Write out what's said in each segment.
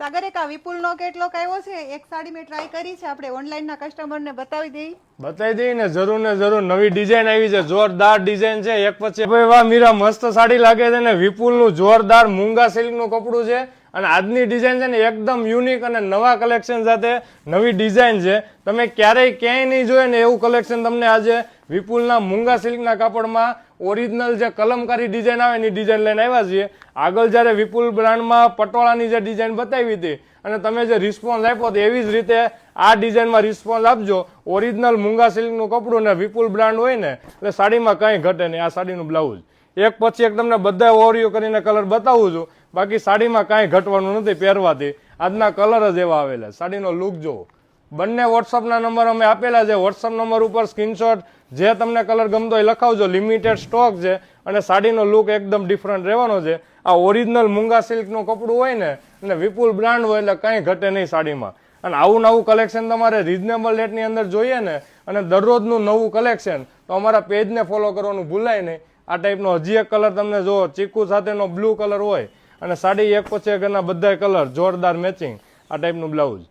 સાગર એક આ વિપુલનો કેટલોક આવ્યો છે? એક સાડી મેં ટ્રાય કરી છે. આપણે ઓનલાઈનના કસ્ટમરને બતાવી દઈ. બતાવી દઈ ને જરૂર ને જરૂર નવી ડિઝાઇન આવી છે. જોરદાર ડિઝાઇન છે. એક પછી ભાઈ વાહ, મીરા મસ્ત સાડી લાગે છે ને. વિપુલનું જોરદાર મૂંગા સિલ્કનું કપડું છે. અને આજની ડિઝાઇન છે ને એકદમ યુનિક અને નવા કલેક્શન સાથે નવી ડિઝાઇન છે. તમે ક્યારેય ક્યાંય નહીં જોયે ને એવું કલેક્શન તમને આજે વિપુલના મૂંગા સિલ્કના કાપડમાં ઓરિજિનલ જે કલમકારી ડિઝાઇન આવે એની ડિઝાઇન લઈને આવ્યા છીએ. આગળ જ્યારે વિપુલ બ્રાન્ડમાં પટોળાની જે ડિઝાઇન બતાવી હતી અને તમે જે રિસ્પોન્સ આપ્યો તો એવી જ રીતે આ ડિઝાઇનમાં રિસ્પોન્સ આપજો. ઓરિજિનલ મૂંગા સિલ્કનું કપડું ને વિપુલ બ્રાન્ડ હોય ને, એટલે સાડીમાં કંઈ ઘટે નહીં, આ સાડીનું બ્લાઉઝ એક પછી એક તમને બધા ઓરિયો કરીને કલર બતાવું છું. બાકી સાડીમાં કાંઈ ઘટવાનું નથી પહેરવાથી આજના કલર જ એવા આવેલા. સાડીનો લુક જુઓ. બંને વોટ્સઅપના નંબર અમે આપેલા છે. વોટ્સઅપ નંબર ઉપર સ્ક્રીનશોટ જે તમને કલર ગમતો હોય લખાવજો. લિમિટેડ સ્ટોક છે અને સાડીનો લુક એકદમ ડિફરન્ટ રહેવાનો છે. આ ઓરિજિનલ મૂંગા સિલ્કનું કપડું હોય ને, અને વિપુલ બ્રાન્ડ હોય એટલે કંઈ ઘટે નહીં સાડીમાં. અને આવું નવું કલેક્શન તમારે રિઝનેબલ રેટની અંદર જોઈએ ને, અને દરરોજનું નવું કલેક્શન તો અમારા પેજને ફોલો કરવાનું ભૂલાય નહીં. આ ટાઈપનો હજી એક કલર તમને જો ચીકુ સાથેનો બ્લુ કલર હોય. અને સાડી એક પછી એક એના બધા કલર જોરદાર મેચિંગ આ ટાઈપનું બ્લાઉઝ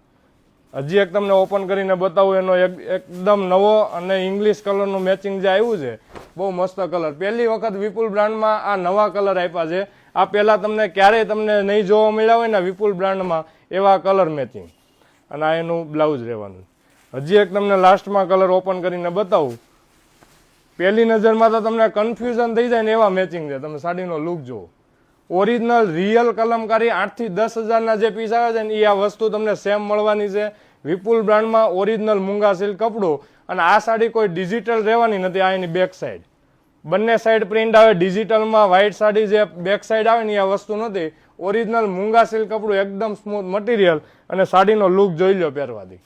હજી એક તમને ઓપન કરીને બતાવું, એનો એક, એકદમ નવો અને ઇંગ્લિશ કલરનું મેચિંગ જે આવ્યું છે, બહુ મસ્ત કલર પહેલી વખત વિપુલ બ્રાન્ડમાં આ નવા કલર આપ્યા છે. આ પહેલાં તમને ક્યારેય તમને નહીં જોવા મળ્યા હોય ને, વિપુલ બ્રાન્ડમાં એવા કલર મેચિંગ અને આ એનું બ્લાઉઝ રહેવાનું. હજી એક તમને લાસ્ટમાં કલર ઓપન કરીને બતાવું. પહેલી નજરમાં તો તમને કન્ફ્યુઝન થઈ જાય ને એવા મેચિંગ છે. તમે સાડીનો લુક જુઓ. ઓરિજિનલ રિયલ કલમકારી આઠથી દસ હજારના જે પીસ આવે છે ને એ આ વસ્તુ તમને સેમ મળવાની છે. વિપુલ બ્રાન્ડમાં ઓરિજિનલ મૂંગા સિલ્ક કપડું અને આ સાડી કોઈ ડિજિટલ રહેવાની નથી, આ એની બેક સાઈડ બંને સાઈડ પ્રિન્ટ આવે, ડિજિટલમાં વ્હાઇટ સાડી જે બેક સાઈડ આવે ને એ આ વસ્તુ નથી. ઓરિજિનલ મૂંગા સિલ્ક કપડું એકદમ સ્મૂથ મટીરિયલ અને સાડીનો લુક જોઈ લો પહેરવાથી.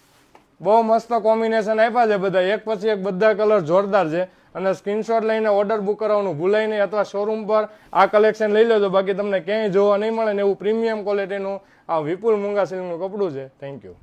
બહુ મસ્ત કોમ્બિનેશન આપ્યા છે બધા. એક પછી એક બધા કલર જોરદાર છે. અને સ્ક્રીનશોટ લઈને ઓર્ડર બુક કરવાનું ભૂલાય નહીં. અથવા શોરૂમ પર આ કલેક્શન લઈ લેજો. બાકી તમને ક્યાંય જોવા નહીં મળે ને એવું પ્રીમિયમ ક્વોલિટીનું આ વિપુલ મૂંગા સિલ્કનું કપડું છે. Thank you